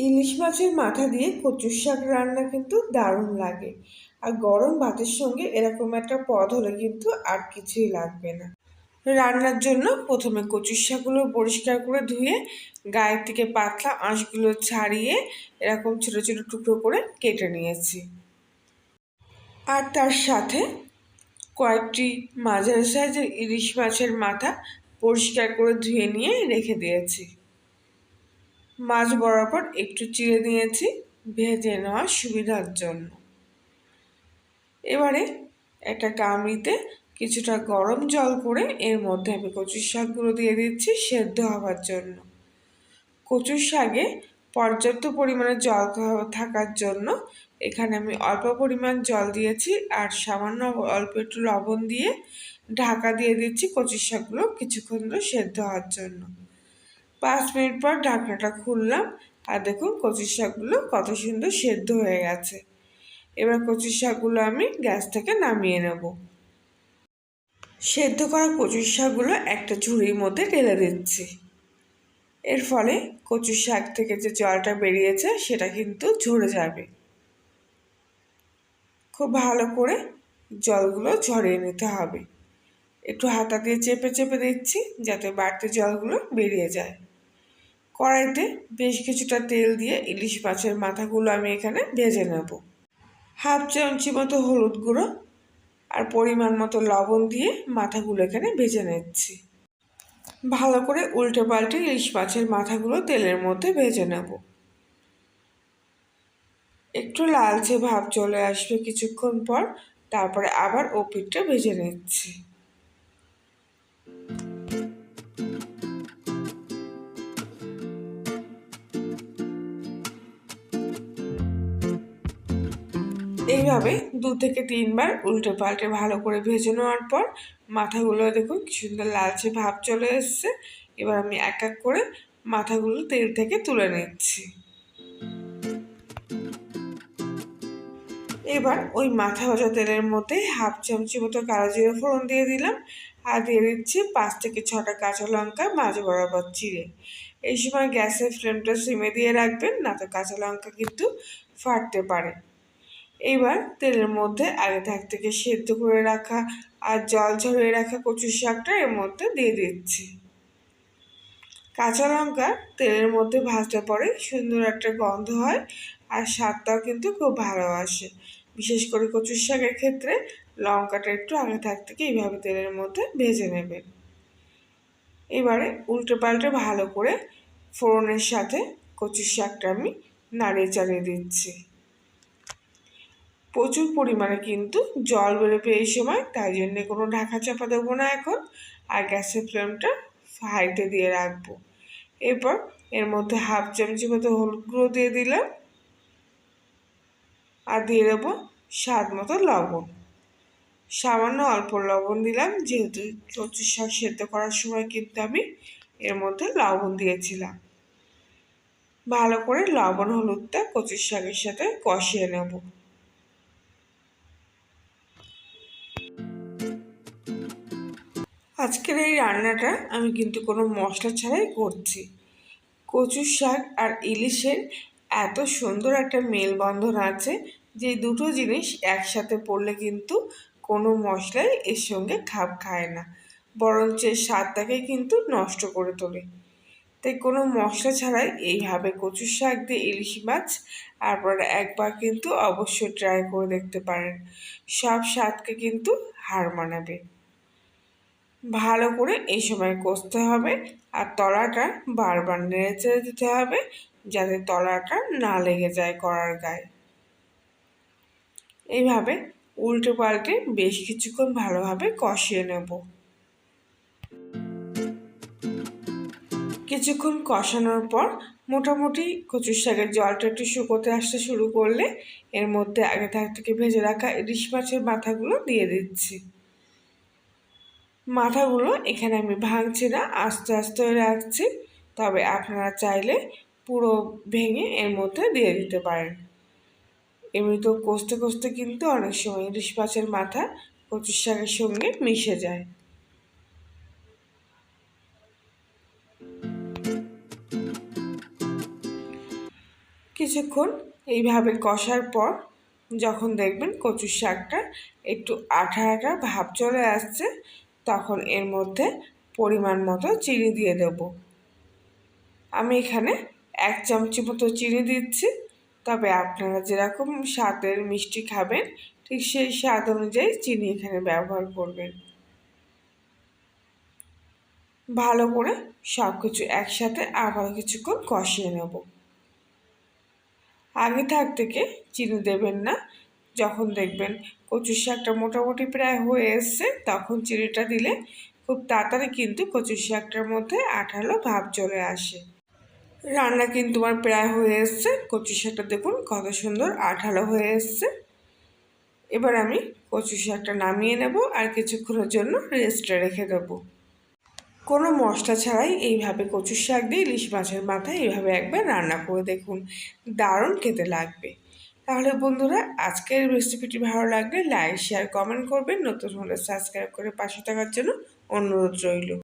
ইলিশ মাছের মাথা দিয়ে কচুর শাক রান্না কিন্তু দারুণ লাগে। আর গরম ভাতের সঙ্গে এরকম একটা পদ হলে কিন্তু আর কিছুই লাগবে না। রান্নার জন্য প্রথমে কচুর শাকগুলো পরিষ্কার করে ধুয়ে, গায়ের থেকে পাতলা আঁশগুলো ছাড়িয়ে এরকম ছোটো ছোটো টুকরো করে কেটে নিয়েছি। আর তার সাথে কয়েকটি মাঝারি সাইজের ইলিশ মাছের মাথা পরিষ্কার করে ধুয়ে নিয়ে রেখে দিয়েছি। মাছ বরাবর একটু চিড়ে নিয়েছি ভেজে নেওয়ার সুবিধার জন্য। এবারে একটা কামড়িতে কিছুটা গরম জল করে এর মধ্যে আমি কচুর শাকগুলো দিয়ে দিচ্ছি সেদ্ধ হওয়ার জন্য। কচুর শাকে পর্যাপ্ত পরিমাণে জল থাকার জন্য এখানে আমি অল্প পরিমাণ জল দিয়েছি আর সামান্য অল্প একটু লবণ দিয়ে ঢাকা দিয়ে দিচ্ছি কচুর শাকগুলো কিছুক্ষণ সেদ্ধ হওয়ার জন্য। পাঁচ মিনিট পর ঢাকনাটা খুললাম আর দেখুন কচুর শাকগুলো কত সুন্দর সেদ্ধ হয়ে গেছে। এবার কচুর শাকগুলো আমি গ্যাস থেকে নামিয়ে নেব। সেদ্ধ করা কচুর শাকগুলো একটা ঝুড়ির মধ্যে ঢেলে দিচ্ছি। এর ফলে কচুর শাক থেকে যে জলটা বেরিয়েছে সেটা কিন্তু ঝরে যাবে। খুব ভালো করে জলগুলো ঝরিয়ে নিতে হবে। একটু হাতা দিয়ে চেপে চেপে দিচ্ছি যাতে বাড়তি জলগুলো বেরিয়ে যায়। কড়াইতে বেশ কিছুটা তেল দিয়ে ইলিশ মাছের মাথাগুলো আমি এখানে ভেজে নেব। হাফ চামচি মতো হলুদ গুঁড়ো আর পরিমাণ মতো লবণ দিয়ে মাথাগুলো এখানে ভেজে নিচ্ছি। ভালো করে উল্টে পাল্টে ইলিশ মাছের মাথাগুলো তেলের মধ্যে ভেজে নেব। একটু লালচে ভাব চলে আসবে কিছুক্ষণ পর, তারপরে আবার ওপিটটা ভেজে নিচ্ছি। এইভাবে দু থেকে তিনবার উল্টে পাল্টে ভালো করে ভেজে নেওয়ার পর মাথাগুলো দেখুন কি সুন্দর লালচে ভাব চলে এসছে। এবার আমি এক এক করে মাথাগুলো তেল থেকে তুলে নিচ্ছি। এবার ওই মাথা ভাজা তেলের মধ্যে হাফ চামচি মতো কালো জিরে ফোড়ন দিয়ে দিলাম আর দিয়ে দিচ্ছি পাঁচ থেকে ছটা কাঁচা লঙ্কা মাঝ বরাবর চিড়ে। এই সময় গ্যাসের ফ্লেমটা সিমে দিয়ে রাখবেন, না তো কাঁচা লঙ্কা কিন্তু ফাটতে পারে। এবার তেলের মধ্যে আগে থাক থেকে সেদ্ধ করে রাখা আর জল ঝরিয়ে রাখা কচুর শাকটা এর মধ্যে দিয়ে দিচ্ছি। কাঁচা লঙ্কা তেলের মধ্যে ভাজতে পরে সুন্দর একটা গন্ধ হয় আর স্বাদটাও কিন্তু খুব ভালো আসে। বিশেষ করে কচুর শাকের ক্ষেত্রে লঙ্কাটা একটু আগে থাক থেকে এইভাবে তেলের মধ্যে ভেজে নেবেন। এবারে উল্টে পাল্টে ভালো করে ফোড়নের সাথে কচুর শাকটা আমি নাড়িয়ে চালিয়ে দিচ্ছি। প্রচুর পরিমাণে কিন্তু জল বেরোবে এই সময়, তাই জন্যে কোনো ঢাকা চাপা দেবো না এখন। আর গ্যাসের ফ্লেমটা হাইতে দিয়ে রাখব। এরপর এর মধ্যে হাফ চামচি মতো হলুদ গুঁড়ো দিয়ে দিলাম। আর দিয়ে দেবো স্বাদ মতো লবণ। সামান্য অল্প লবণ দিলাম, যেহেতু কচুর শাক সেদ্ধ করার সময় কিন্তু আমি এর মধ্যে লবণ দিয়েছিলাম। ভালো করে লবণ হলুদটা কচুর শাকের সাথে কষিয়ে নেব। আজকের এই রান্নাটা আমি কিন্তু কোনো মশলা ছাড়াই করছি। কচুর শাক আর ইলিশের এত সুন্দর একটা মেলবন্ধন আছে যে দুটো জিনিস একসাথে পড়লে কিন্তু কোনো মশলাই এর সঙ্গে খাপ খায় না, বরঞ্চ স্বাদটাকে কিন্তু নষ্ট করে তোলে। তাই কোনো মশলা ছাড়াই এইভাবে কচুর শাক দিয়ে ইলিশ মাছ তারপর একবার কিন্তু অবশ্যই ট্রাই করে দেখতে পারেন। সব স্বাদকে কিন্তু হার মানাবে। ভালো করে এই সময় কষতে হবে আর তলাটা বারবার নেড়ে চেড়ে দিতে হবে যাতে তলাটা না লেগে যায় কড়ার গায়ে। এইভাবে উল্টে পাল্টে বেশ কিছুক্ষণ ভালোভাবে কষিয়ে নেব। কিছুক্ষণ কষানোর পর মোটামুটি কচুর শাকের জলটা একটু শুকোতে আসতে শুরু করলে এর মধ্যে আগে থাক থেকে ভেজে রাখা ইলিশ মাছের মাথাগুলো দিয়ে দিচ্ছি। মাথাগুলো এখানে আমি ভাঙছি না, আস্তে আস্তে রাখছি তবে আপনারা চাইলে পুরো ভেঙে এর মধ্যে দিয়ে দিতে পারেন। এমনি তো কষতে কষতে কিন্তু অনেক সময় ইলিশ মাছের মাথা কচুর শাকের সঙ্গে মিশে যায়। কিছুক্ষণ এইভাবে কষার পর যখন দেখবেন কচুর শাকটা একটু আঠা আঠা ভাব চলে আসছে তখন এর মধ্যে পরিমাণ মতো চিনি দিয়ে দেব। আমি এখানে এক চামচি মতো চিনি দিচ্ছি। তবে আপনারা যেরকম স্বাদের মিষ্টি খাবেন, ঠিক সেই স্বাদ অনুযায়ী চিনি এখানে ব্যবহার করবেন। ভালো করে সব কিছু একসাথে আবার কিছুক্ষণ কষিয়ে নেব। আগে থাক থেকে চিনি দেবেন না। যখন দেখবেন কচু শাকটা মোটামুটি প্রায় হয়ে এসছে, তখন চিনিটা দিলে খুব তাড়াতাড়ি কিন্তু কচু শাকটার মধ্যে আঠালো ভাব চলে আসে। রান্না কিন্তু আমার প্রায় হয়ে এসছে। কচু শাকটা দেখুন কত সুন্দর আঠালো হয়ে এসছে। এবার আমি কচু শাকটা নামিয়ে নেব আর কিছুক্ষণের জন্য রেস্টে রেখে দেবো। কোনো মশলা ছাড়াই এইভাবে কচু শাক দিয়ে ইলিশ মাছের মাথায় এইভাবে একবার রান্না করে দেখুন। দারুণ খেতে লাগবে। তাহলে বন্ধুরা, আজকের রেসিপিটি ভালো লাগলে লাইক শেয়ার কমেন্ট করবেন। নতুন হলে সাবস্ক্রাইব করে পাশে থাকার জন্য অনুরোধ রইল।